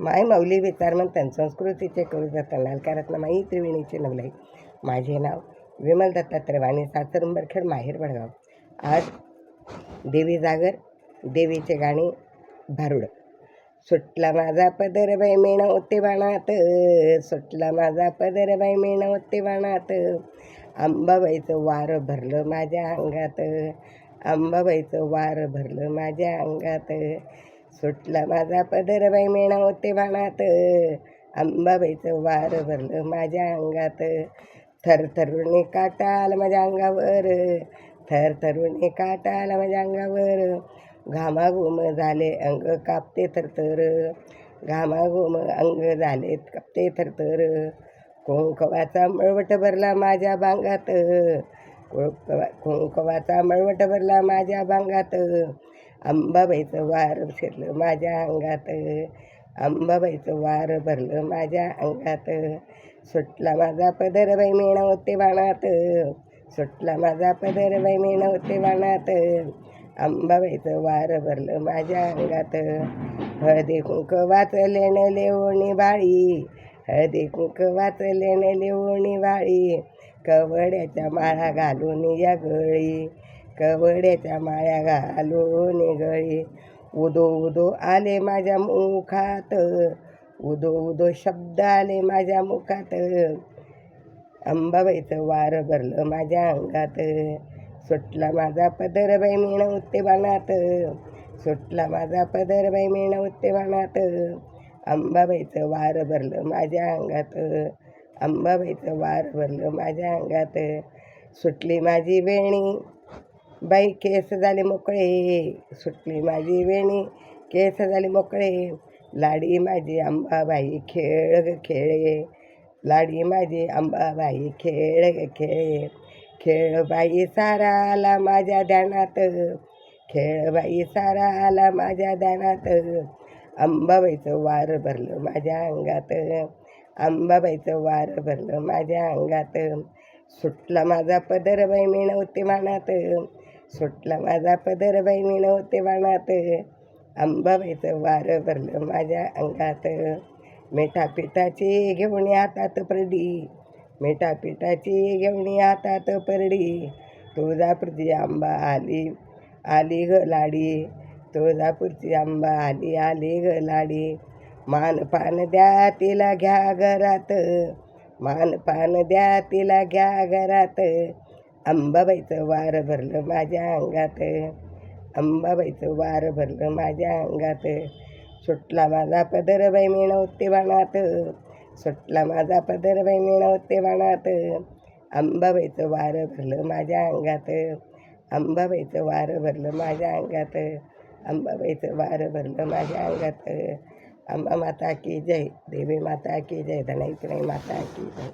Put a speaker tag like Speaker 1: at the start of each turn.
Speaker 1: माय माऊली विचारमंथन संस्कृतीचे करू जाता अलकारात माई त्रिवेणीचे नवलाई माझे नाव विमल दत्तात्रय वाणी सासर उंबरखेड माहेर बडगाव आज देवी जागर देवीचे गाणे भारुड. सुटला माझा पदर बाई मेणा ओते बाणात सुटला माझा पदर बाई मेणा ओते बाणात अंबाबाईचं वार भरलं माझ्या अंगात अंबाबाईचं वार भरलं माझ्या अंगात. सुटला माझा पदर बाई मेणा होते बाणात अंबाबाईचं वार भरलं माझ्या अंगात थरथरुणे काटा आला माझ्या अंगावर थरथरुणे काटा आला माझ्या अंगावर घामाघूम झाले अंग कापते थरथर घामाघूम अंग झाले कापते थरथर कुंकवाचा मळवट भरला माझ्या बांगात कुंकवा कुंकवाचा मळवट भरला माझ्या बांगात अंबाबाईचं वार शिरलं माझ्या अंगात. अंबाबाईचं वार भरलं माझ्या अंगात. सुटला माझा पदर बाई मेणा होते बाणात. सुटला माझा पदर बाई मेणा होते बाणात. अंबाबाईचं वार भरलं माझ्या अंगात. हळदी कुंक वाचले न लेवणी बाळी. हळदी कुंक वाचले न लेवणी बाळी. कवड्याच्या माळा घालून या गळी. कवड्याच्या माळ्या घालून गळी उदो उदो आले माझ्या मुखात. उदो उदो शब्द आले माझ्या मुखात. अंबाबाईचं वार भरलं माझ्या अंगात. सुटला माझा पदर बाई मेण उत्ते बाणात सुटला माझा पदर बाई मेण उत्ते बाणात अंबाबाईचं वार भरलं माझ्या अंगात. अंबाबाईचं वार भरलं माझ्या अंगात. सुटली माझी वेणी. बाई केस झाले मोकळे सुटली माझी वेणी केस झाले मोकळे. लाडी माझी अंबाबाई खेळ खेळे. लाडी माझी अंबाबाई खेळ खेळे. खेळ बाई सारा आला माझ्या ध्यानात खेळ बाई सारा आला माझ्या ध्यानात अंबाबाईचं वार भरलं माझ्या अंगात अंबाबाईचं वार भरलं माझ्या अंगात सुटला माझा पदर बाई मिळवते मानात सुटला माझा पदर बहिणीनं होते मानात अंबाबाईचं वारं भरलं माझ्या अंगात. मिठा पिठाची घेऊन हातात परडी. मिठा पिठाची घेऊन हातात परडी. तुळजापूरची आंबा आली आली ग लाडी. तुळजापूरची आंबा आली आली ग लाडी. मान पान द्या तिला घ्या घरात. मान पान द्या तिला घ्या घरात. अंबाबाईचं वार भरलं माझ्या अंगात. अंबाबाईचं वार भरलं माझ्या अंगात. सुटला माझा पदर बाई मिळवते बाणात सुटला माझा पदर बाई मिळवते बाणात अंबाबाईचं वार भरलं माझ्या अंगात. अंबाबाईचं वार भरलं माझ्या अंगात. अंबाबाईचं वार भरलं माझ्या अंगात. अंबा माता की जय देवी माता की जय धनाईतराई माता की जय.